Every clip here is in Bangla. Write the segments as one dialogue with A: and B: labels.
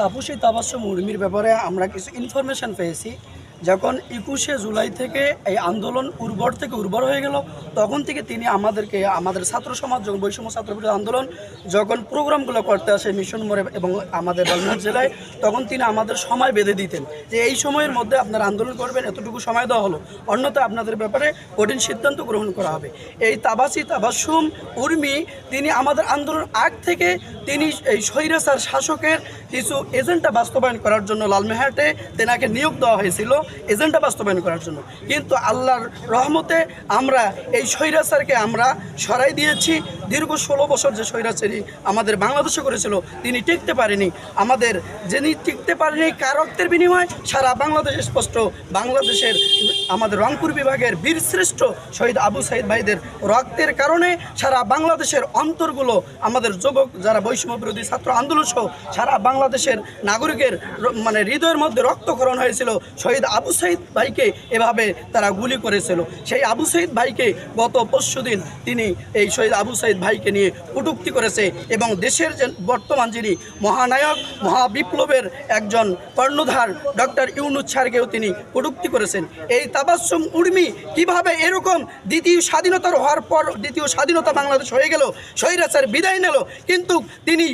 A: তাপসী তাবাসম উর্মির ব্যাপারে আমরা কিছু ইনফরমেশন পেয়েছি। যখন একুশে জুলাই থেকে এই আন্দোলন উর্বর থেকে উর্বর হয়ে গেল, তখন থেকে তিনি আমাদেরকে, আমাদের ছাত্র সমাজ যখন বৈষম্য ছাত্র আন্দোলন যখন প্রোগ্রামগুলো করতে আসে মিশন মোড়ে এবং আমাদের বালনাথ জেলায়, তখন তিনি আমাদের সময় বেঁধে দিতেন। যে এই সময়ের মধ্যে আপনারা আন্দোলন করবেন, এতটুকু সময় দেওয়া হলো। অন্যথা আপনাদের ব্যাপারে কঠিন সিদ্ধান্ত গ্রহণ করা হবে। এই তাবাসি তাবাসুম উর্মি তিনি আমাদের আন্দোলন আগ থেকে তিনি এই স্বৈরাচার শাসকের কিছু এজেন্ডা বাস্তবায়ন করার জন্য লালমেহাটে তেনাকে নিয়োগ দেওয়া হয়েছিল এজেন্ডা বাস্তবায়ন করার জন্য। কিন্তু আল্লাহর রহমতে আমরা এই স্বৈরাচারকে আমরা সরাই দিয়েছি। দীর্ঘ ষোলো বছর যে স্বৈরাচারী আমাদের বাংলাদেশে করেছিল, তিনি টিকতে পারেনি। আমাদের যিনি টিকতে পারেনি কার রক্তের বিনিময়, সারা বাংলাদেশ স্পষ্ট। বাংলাদেশের আমাদের রংপুর বিভাগের বীরশ্রেষ্ঠ শহীদ আবু সাইদ ভাইদের রক্তের কারণে সারা বাংলাদেশের অন্তরগুলো আমাদের যুবক যারা বৈষম্য বিরোধী ছাত্র আন্দোলন সহ সারা বাংলাদেশের নাগরিকের মানে হৃদয়ের মধ্যে রক্তক্ষরণ হয়েছিল। শহীদ আবু সাইদ ভাইকে এভাবে তারা গুলি করেছিল। সেই আবু সাইদ ভাইকে গত পরশু দিন তিনি এই শহীদ আবু সাইদ ভাইকে নিয়ে কটূক্তি করেছে এবং দেশের যে বর্তমান যিনি মহানায়ক, মহাবিপ্লবের একজন কর্ণধার ডক্টর ইউনুস স্যারকেও তিনি কটূক্তি করেছেন। এই তাবাসুম উর্মি কীভাবে এরকম দ্বিতীয় স্বাধীনতার হওয়ার পর দ্বিতীয় স্বাধীনতা বাংলাদেশ হয়ে গেল, স্বৈরাচার বিদায় নিল, কিন্তু তিনি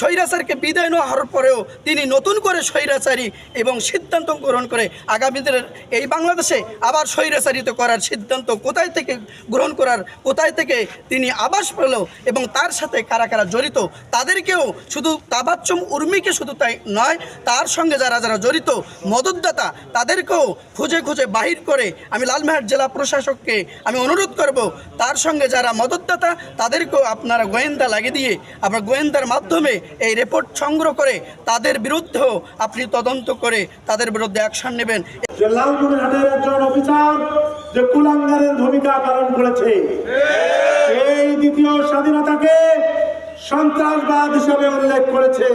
A: স্বৈরাচারকে বিদায় হওয়ার পরেও তিনি নতুন করে স্বৈরাচারী এবং সিদ্ধান্ত গ্রহণ করে আগামী দিনের এই বাংলাদেশে আবার স্বৈরাচারিত করার সিদ্ধান্ত কোথায় থেকে গ্রহণ করার, কোথায় থেকে তিনি আবাস পেল এবং তার সাথে কারা কারা জড়িত, তাদেরকেও শুধু তাবাচ্চম উর্মিকে শুধু তাই নয়, তার সঙ্গে যারা যারা জড়িত, মদতদাতা, তাদেরকেও খুঁজে খুঁজে বাহির করে আমি লালমেহাট জেলা প্রশাসককে আমি অনুরোধ করব, তার সঙ্গে যারা মদতদাতা, তাদেরকেও আপনারা গোয়েন্দা লাগিয়ে দিয়ে আপনার গোয়েন্দার মাধ্যমে এই রিপোর্ট সংগ্রহ করে তাদের বিরুদ্ধেও আপনি তদন্ত করে তাদের বিরুদ্ধে অ্যাকশন নেবেন।
B: যে কুলাঙ্গারের ভূমিকা পালন করেছে, এই দ্বিতীয় স্বাধীনতাকে সন্ত্রাসবাদ হিসাবে উল্লেখ করেছে।